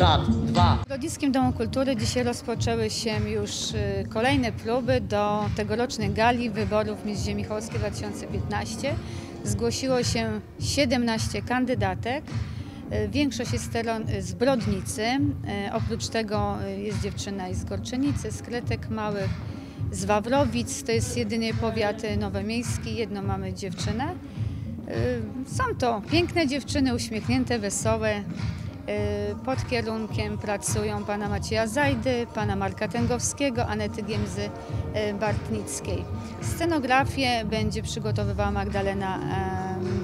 Dwa. W Grodziskim Domu Kultury dzisiaj rozpoczęły się już y, kolejne próby do tegorocznej gali wyborów Miss Ziemi Cholskiej 2015. Zgłosiło się 17 kandydatek. Y, Większość jest z Brodnicy. Y, Oprócz tego jest dziewczyna i z Gorczenicy, z Kretek Małych, z Wawrowic. To jest jedynie powiat nowomiejski. Jedną mamy dziewczynę. Są to piękne dziewczyny, uśmiechnięte, wesołe. Y, Pod kierunkiem pracują pana Macieja Zajdy, pana Marka Tęgowskiego, Anety Giemzy y, Bartnickiej. Scenografię będzie przygotowywała Magdalena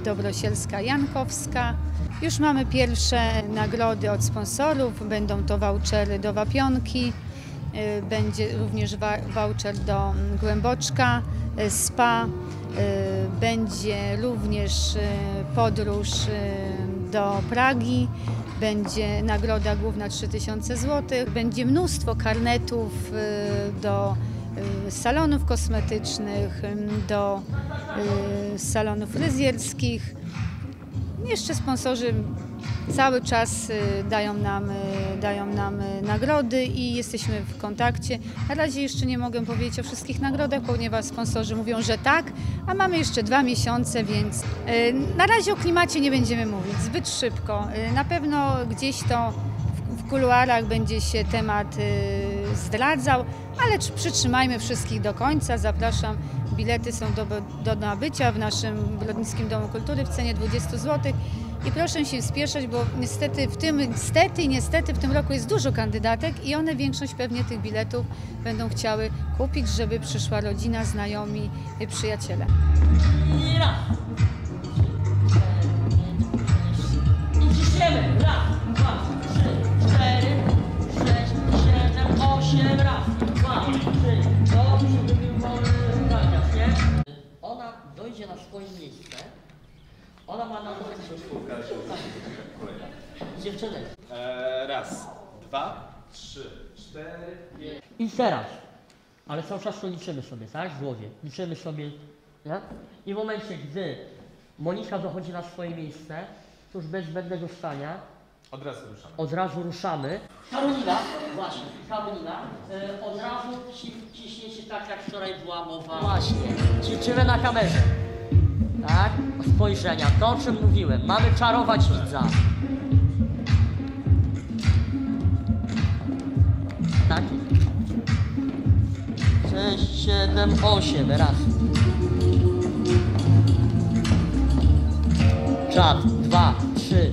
Dobrosielska-Jankowska. Już mamy pierwsze nagrody od sponsorów, będą to vouchery do Wapionki, y, będzie również voucher do Głęboczka, spa, będzie również podróż do Pragi, będzie nagroda główna 3000 zł, będzie mnóstwo karnetów y, do y, salonów kosmetycznych, y, do salonów fryzjerskich. Jeszcze sponsorzy cały czas y, dają nam, y, dają nam y, nagrody i jesteśmy w kontakcie. Na razie jeszcze nie mogę powiedzieć o wszystkich nagrodach, ponieważ sponsorzy mówią, że tak, a mamy jeszcze dwa miesiące, więc na razie o klimacie nie będziemy mówić zbyt szybko. Na pewno gdzieś to w- kuluarach będzie się temat zdradzał, ale tr- przytrzymajmy wszystkich do końca. Zapraszam. Bilety są do, do nabycia w naszym Brodnickim Domu Kultury w cenie 20 zł. I proszę się spieszać, bo niestety w tym, niestety niestety w tym roku jest dużo kandydatek i one większość pewnie tych biletów będą chciały kupić, żeby przyszła rodzina, znajomi, przyjaciele. Osiem. Raz, dwa, trzy. Dobrze, żeby wolny wybraniać, nie? Ona dojdzie na swoje miejsce. Ona ma na to Dziewczyny. Eee, raz, dwa, trzy, cztery, pięć. I teraz. Ale cały czas to liczymy sobie, tak? W głowie. Liczymy sobie, nie? I w momencie, gdy Monika dochodzi na swoje miejsce, to już bez zbędnego stania, Od razu ruszamy. od razu ruszamy. Karolina, właśnie, Karolina, e, od razu ci, ciśniecie tak, jak wczoraj była mowa. Właśnie, ćwiczymy na kamerze. Tak? Spojrzenia, to o czym mówiłem. Mamy czarować widza. Tak? Sześć, siedem, osiem, raz. Czad, dwa, trzy,